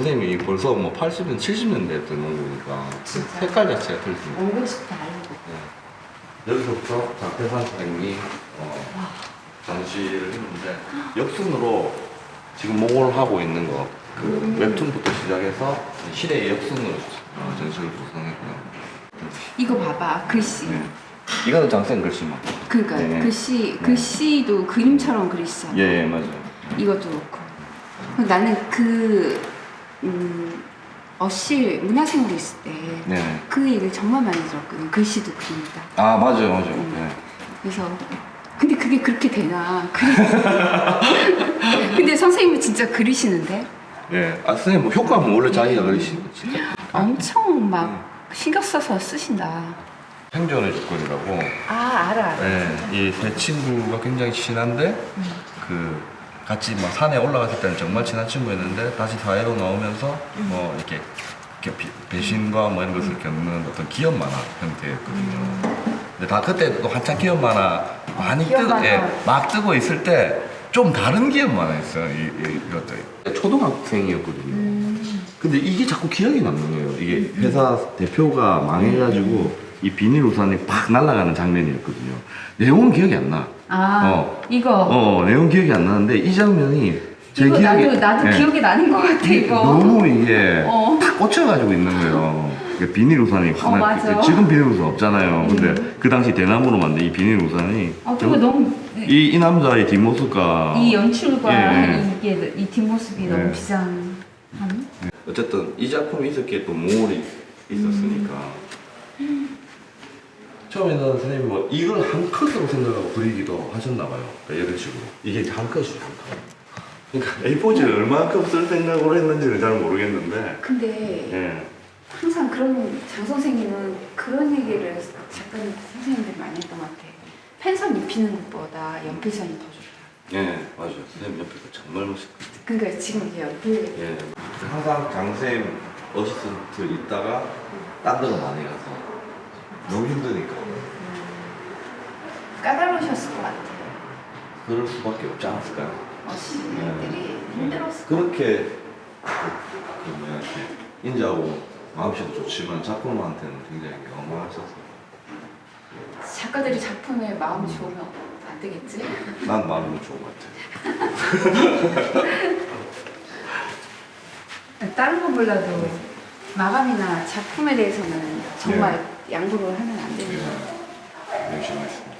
선생님이 벌써 뭐 80년, 70년대 때 농구니까 진짜? 색깔 자체가 틀리죠. 오고 싶다 알고. 네. 여기서부터 장태산 선생님이 어, 와. 전시를 했는데 역순으로 지금 목을 하고 있는 거, 그 음. 웹툰부터 시작해서 시대의 역순으로 어, 전시를 구성했고요. 이거 봐봐 글씨. 네. 이거는 장생 글씨만. 그러니까 네. 글씨 글씨도 그림처럼 그리시잖아. 예, 예, 맞아요. 이것도 그렇고. 나는 그 음, 어실 문화생활 있을 때 그 네. 얘기를 정말 많이 들었거든. 글씨도 그린다. 아, 맞아요, 맞아요. 음. 네. 그래서 근데 그게 그렇게 되나? 그리... 근데 선생님은 진짜 그리시는데 예. 아, 선생님, 뭐 효과는 원래 자기가 그리시는 거지. 엄청 막 신경 써서 쓰신다. 생존의 조건이라고. 아 알아 알아. 네, 이세 친구가 굉장히 친한데 그 같이 막 산에 올라갔을 때는 정말 친한 친구였는데 다시 사회로 나오면서 뭐 이렇게, 이렇게 비- 배신과 뭐 이런 것을 겪는 어떤 기업 만화 형태였거든요. 근데 다 그때 또 한창 기업 만화 많이 기업 뜨고 만화. 예, 막 뜨고 있을 때 좀 다른 기업 만화였어요. 이, 이, 이것들이. 초등학생이었거든요. 음. 근데 이게 자꾸 기억이 남는 거예요. 이게 회사 대표가 망해가지고 이 비닐 우산이 팍 날아가는 장면이었거든요. 내용은 기억이 안 나. 아 어. 이거 어, 내용 기억이 안 나는데 이 장면이 제 이거 기억에 나도 나도 예. 기억이 나는 것 같아 이- 이거. 너무 이게 어. 탁 꽂혀가지고 있는 거예요. 비닐 우산이 어, 맞아. 지금 비닐 우산 없잖아요. 근데 음. 그 당시 대나무로 만든 이 비닐 우산이 아 그거 너무 이, 이 남자의 뒷모습과 이 연출과 예. 이게 이 뒷모습이 너무 네. 비장한. 어쨌든 이 작품이 있었기에 또 모월이 있었으니까 처음에는 선생님이 뭐 이걸 한 컷으로 생각하고 그리기도 하셨나 봐요 그러니까 이런 식으로 이게 한 컷이죠 한 컷. 그러니까 A4지를 얼마큼 쓸 생각으로 했는지는 잘 모르겠는데 근데 예. 항상 그런 장 선생님은 그런 얘기를 작가님 선생님들이 많이 했던 것 같아. 펜선 입히는 것보다 연필선이 더 좋다. 예, 맞아요 선생님 옆에서 정말 멋있거든요 그러니까 지금 이게 연필 예. 항상 장쌤 어시스턴트 있다가 딴 데로 많이 가서 너무 힘드니까 까다로우셨을 것 같아. 그럴 수밖에 없지 않았을까요? 어시들이 힘들었을 것 그렇게 그, 그 뭐야 이렇게 인자하고 마음씨도 좋지만 작품한테는 굉장히 영광하셔서 같아. 작가들이 작품에 마음이 좋으면 안 되겠지? 난 마음이 좋은 것 같아. 다른 건 몰라도 마감이나 작품에 대해서는 정말 양보를 하면 안 되는 거 같아. 열심히 하겠습니다.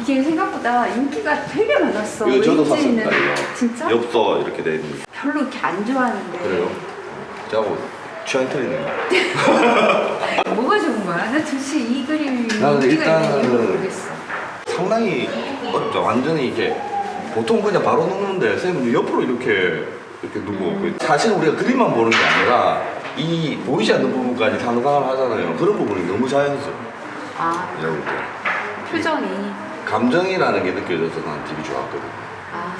이게 생각보다 인기가 되게 많았어. 이거 저도 웨이트리는. 샀습니다. 이거 진짜? 엽서 이렇게 돼 있는. 거. 별로 이렇게 안 좋아하는데. 그래요? 저하고 취향 틀리네요. 뭐가 좋은 거야? 나 도대체 이 그림이 인기가 있는 일단은- 이유를 모르겠어. 상당히 어쩌 완전히 이게 보통 그냥 바로 눕는데 쌤은 옆으로 이렇게 이렇게 누고 사실 우리가 그림만 보는 게 아니라 이 보이지 않는 부분까지 상상을 하잖아요. 그런 부분이 너무 자연스러워. 아, 때. 표정이. 감정이라는 게 느껴져서 난 되게 좋았거든. 아,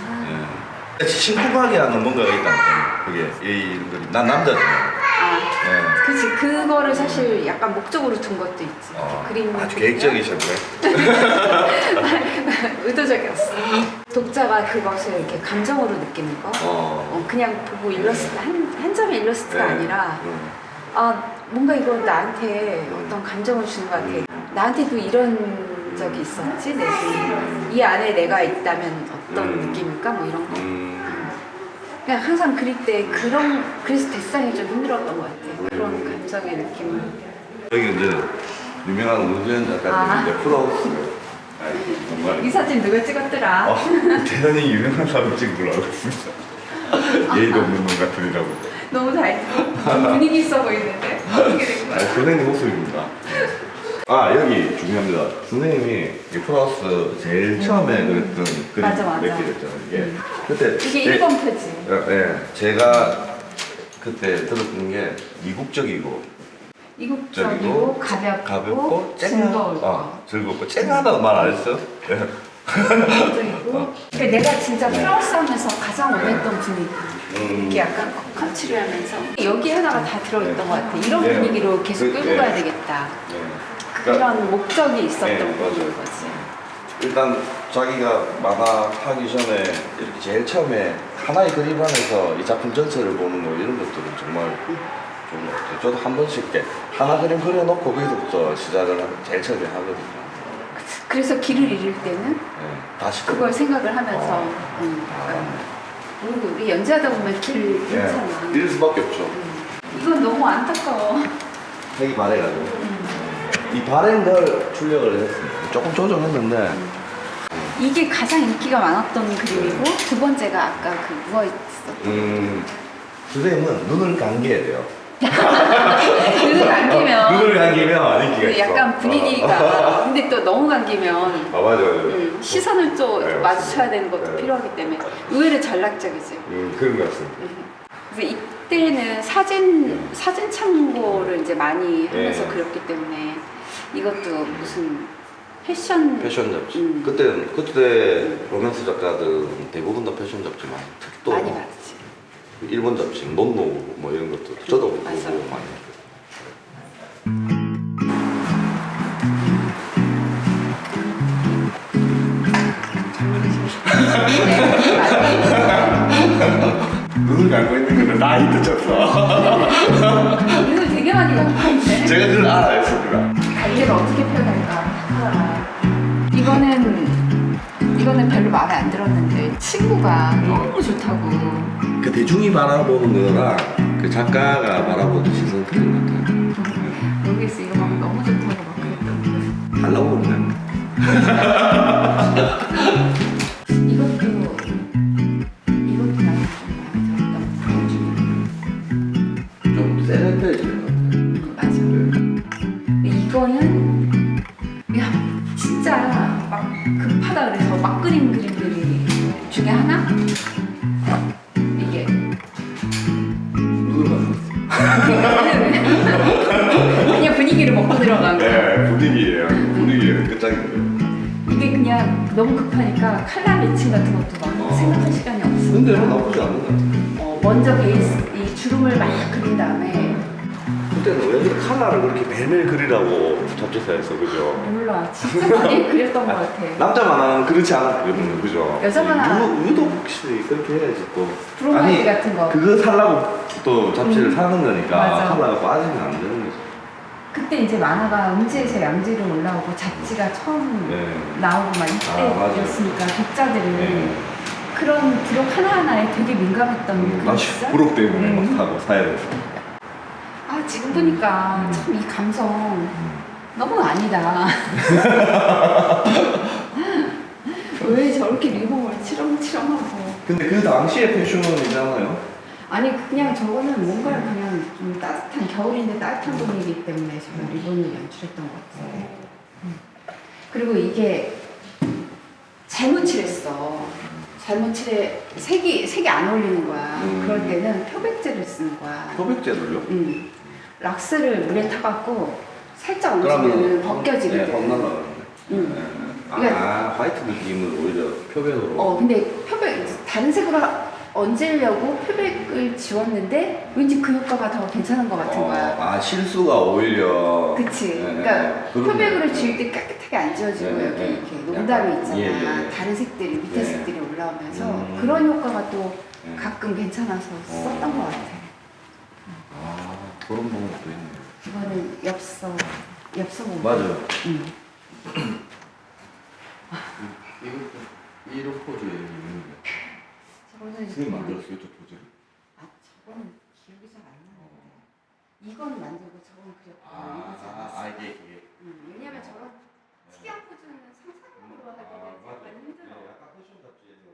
예. 심쿵하게 하는 뭔가가 있다니까. 그게 이 이런 그림. 난 남자잖아. 아. 예. 그치, 그거를 사실 약간 목적으로 둔 것도 있지. 어, 그림. 아주. 계획적이셨네. 의도적이었어. 독자가 그것을 이렇게 감정으로 느끼는 거. 어. 어, 그냥 보고 일러스트, 한, 한 점의 일러스트가 네. 아니라, 음. 아, 뭔가 이거 나한테 어떤 감정을 주는 것 같아. 나한테도 이런 적이 있었지? 내 이, 이 안에 내가 있다면 어떤 음. 느낌일까? 뭐 이런 거. 음. 그냥 항상 그릴 때 그런, 그래서 대상이 좀 힘들었던 것 같아. 그런 감정의 느낌을. 여기 이제 유명한 문재인 작가님 아. 이제. 아이 정말. 이 사진 누가 찍었더라? 어, 대단히 유명한 사람 찍은 걸로 알고 있습니다. 예의도 없는 놈 같으리라고. 너무 잘. 분위기 있어 보이는데? 어떻게 된 아, 거야? 선생님 모습입니다. 아 여기 중요합니다. 선생님이 이 플러스 제일 처음에 그랬던 그림 맞아, 맞아. 몇 개였잖아요. 이게 음. 그때 이게 제- 1번 표지. 어, 예, 제가 그때 들었던 게 이국적이고 이국적이고 가볍고, 가볍고 즐거울 거. 어, 즐겁고 쨍하다고 말 안 했어? 예. 이국적이고. 그러니까 내가 진짜 프랑스 하면서 가장 원했던 분위기. 음. 이렇게 약간 컨트리하면서 여기 하나가 다 들어있던 것 같아. 이런 예. 분위기로 계속 그, 끌고 예. 가야 되겠다. 예. 그러니까 그런 목적이 있었던 예, 거인 맞아요. 거지. 일단 자기가 만화 하기 전에 이렇게 제일 처음에 하나의 그림 안에서 이 작품 전체를 보는 거 이런 것들은 정말 좋은 것 같아요. 저도 한 번씩 이렇게 하나 그림 그려놓고 거기서부터 시작을 하- 제일 처음에 하거든요. 그래서 길을 잃을 때는 예. 다시 그걸 생각을 하면서 어. 음, 아. 약간 모르고 우리 연주하다 보면 길을 예. 잃잖아. 이럴 수밖에 없죠. 음. 이건 너무 안타까워. 색이 바래가지고 음. 이 바랜 걸 출력을 했습니다. 조금 조정했는데 이게 가장 인기가 많았던 그림이고 두 번째가 아까 그 누워 있었던 음, 선생님은 눈을 감겨야 돼요. 눈을 감기면 눈을 감기면 인기가 그 있어. 약간 분위기가 근데 또 너무 감기면 아 맞아요. 음, 시선을 또 네, 마주쳐야 되는 것도 네. 필요하기 때문에 의외로 전략적이지. 음 그런 것 같습니다. 음. 그래서 이때는 사진 사진 참고를 이제 많이 하면서 네. 그렸기 때문에 이것도 무슨 패션 패션 잡지. 음. 그때 그때 로맨스 작가들은 대부분 다 패션 잡지만 특히 또 많이 받았지. 일본 잡지, 논노 뭐 이런 것도 저도 보고 맞아. 많이. 눈을 감고 있는 거는 나이 늦었어. 이거 되게 많이 갖고 제가 그걸 알아요, 친구 가. 관계를 어떻게 표현할까 이거는 이거는 별로 마음에 안 들었는데 친구가 너무 좋다고 그 대중이 바라보는 거랑 그 작가가 바라보는 시선 틀린 것 같아요. 모르겠어 이거 막 너무 좋다고 막 그랬던데 달라고 그러네. 끝장이에요. 이게 그냥 너무 급하니까 칼라 매칭 같은 것도 막 어. 생각할 시간이 없어. 근데 뭐 나쁘지 않은 것 같아요. 어, 먼저 베이스 이 주름을 막 그린 다음에 그때는 왜 칼라를 그렇게 매일매일 그리라고 잡지사에서 그죠? 몰라 진짜 많이 그렸던 것 같아. 남자만 하면 그렇지 않았거든요, 그죠? 여자만 유, 유독 혹시 그렇게 해야지 또. 브로마이드 같은 거. 그거 살라고 또 잡지를 음. 사는 거니까 맞아. 칼라가 빠지면 안 되는 거죠. 그때 이제 만화가 음지에서 양지로 올라오고 잡지가 처음 네. 나오고 막 아. 이때였으니까 독자들은 네. 그런 부록 하나하나에 되게 민감했던 음, 그런 시절? 부록 때문에 음. 막 사고 사야 돼서. 아 지금 보니까 음. 참 이 감성 너무 아니다. 왜 저렇게 리본을 치렁치렁하고 근데 그 당시의 패션이잖아요. 아니 그냥 저거는 뭔가를 그냥 좀 따뜻한 겨울인데 따뜻한 분위기 때문에 저는 리본을 연출했던 것 같아요. 음. 그리고 이게 잘못 칠했어. 잘못 칠해 색이 색이 안 어울리는 거야. 음. 그럴 때는 표백제를 쓰는 거야. 표백제를요? 음. 락스를 물에 타갖고 살짝 얹으면 벗겨지거든. 네. 음. 네. 그러니까- 아, 화이트 느낌을 오히려 표백으로. 어 근데 표백 다른 색으로 하- 얹으려고 표백을 지웠는데 왠지 그 효과가 더 괜찮은 것 같은 어, 거야. 아, 실수가 오히려. 그치. 네, 그러니까 네, 그러네. 표백으로 지울 때 깨끗하게 안 지워지고 네, 여기 네. 이렇게 농담이 약간, 있잖아. 예, 예, 예. 다른 색들이 밑에 네. 색들이 올라오면서 음. 그런 효과가 또 네. 가끔 괜찮아서 썼던 어. 것 같아. 아, 그런 방법도 있네요. 이거는 엽서 엽서 공 맞아요. 응. 이것도 이런 포즈에 있는 선생님 그냥- 만들었어요, 저 포즈를? 아 저거는 기억이 잘 안 나는데 이건 만들고 저건 그렸고 이거지 않았어. 이게, 이게. 음, 왜냐면 저런 특이한 포즈는 상상력으로 하기는 약간 힘들어. 약간 패션 잡지에서